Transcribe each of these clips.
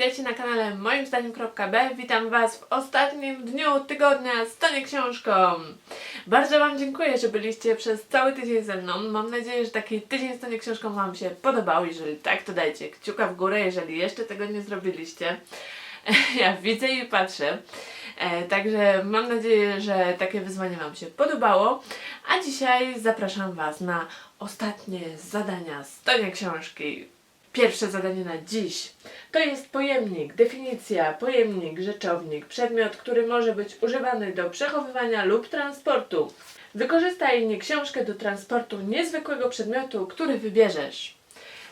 witajcie na kanale moim zdaniem.b. Witam Was w ostatnim dniu tygodnia z Tonię Książką. Bardzo Wam dziękuję, że byliście przez cały tydzień ze mną. Mam nadzieję, że taki tydzień z Tonią Książką Wam się podobał. Jeżeli tak, to dajcie kciuka w górę, jeżeli jeszcze tego nie zrobiliście. Ja widzę i patrzę. E, Także mam nadzieję, że takie wyzwanie Wam się podobało. A dzisiaj zapraszam Was na ostatnie zadania z Tonia Książki. Pierwsze zadanie na dziś to jest pojemnik, definicja, pojemnik, rzeczownik, przedmiot, który może być używany do przechowywania lub transportu. Wykorzystaj nie książkę do transportu niezwykłego przedmiotu, który wybierzesz.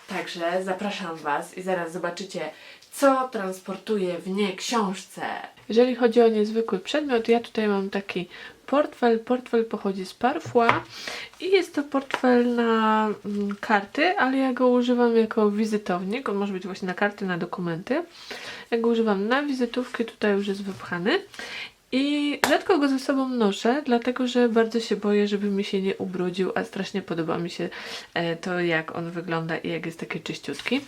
Także zapraszam Was i zaraz zobaczycie, co transportuje w nie książce. Jeżeli chodzi o niezwykły przedmiot, ja tutaj mam taki portfel. Portfel pochodzi z Parfois i jest to portfel na mm, karty, ale ja go używam jako wizytownik. On może być właśnie na karty, na dokumenty. Ja go używam na wizytówki, tutaj już jest wypchany. I rzadko go ze sobą noszę, dlatego że bardzo się boję, żeby mi się nie ubrudził, a strasznie podoba mi się e, to, jak on wygląda i jak jest taki czyściutki.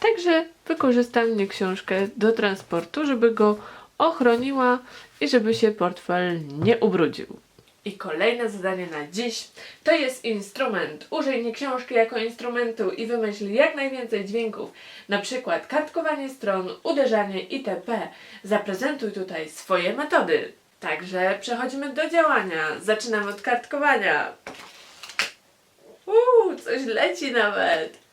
Także wykorzystam nie książkę do transportu, żeby go ochroniła i żeby się portfel nie ubrudził. I kolejne zadanie na dziś to jest instrument. Użyj nie książki jako instrumentu i wymyśl jak najwięcej dźwięków, na przykład kartkowanie stron, uderzanie itp. Zaprezentuj tutaj swoje metody. Także przechodzimy do działania. Zaczynamy od kartkowania. Uuu, coś leci nawet.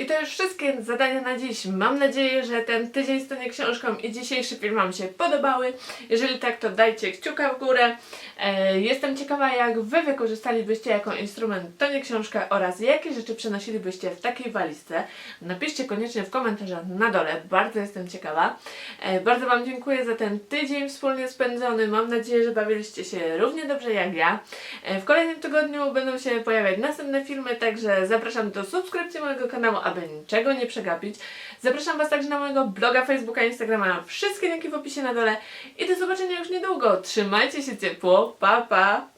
I to już wszystkie zadania na dziś. Mam nadzieję, że ten tydzień tą książką i dzisiejszy film Wam się podobały. Jeżeli tak, to dajcie kciuka w górę. E, jestem ciekawa, jak Wy wykorzystalibyście jako instrument tonię książkę oraz jakie rzeczy przenosilibyście w takiej walizce. Napiszcie koniecznie w komentarzach na dole. Bardzo jestem ciekawa. E, bardzo Wam dziękuję za ten tydzień wspólnie spędzony. Mam nadzieję, że bawiliście się równie dobrze jak ja. E, w kolejnym tygodniu będą się pojawiać następne filmy, także zapraszam do subskrypcji mojego kanału, aby niczego nie przegapić. Zapraszam Was także na mojego bloga, Facebooka, Instagrama. Wszystkie linki w opisie na dole. I do zobaczenia już niedługo. Trzymajcie się ciepło. Pa, pa!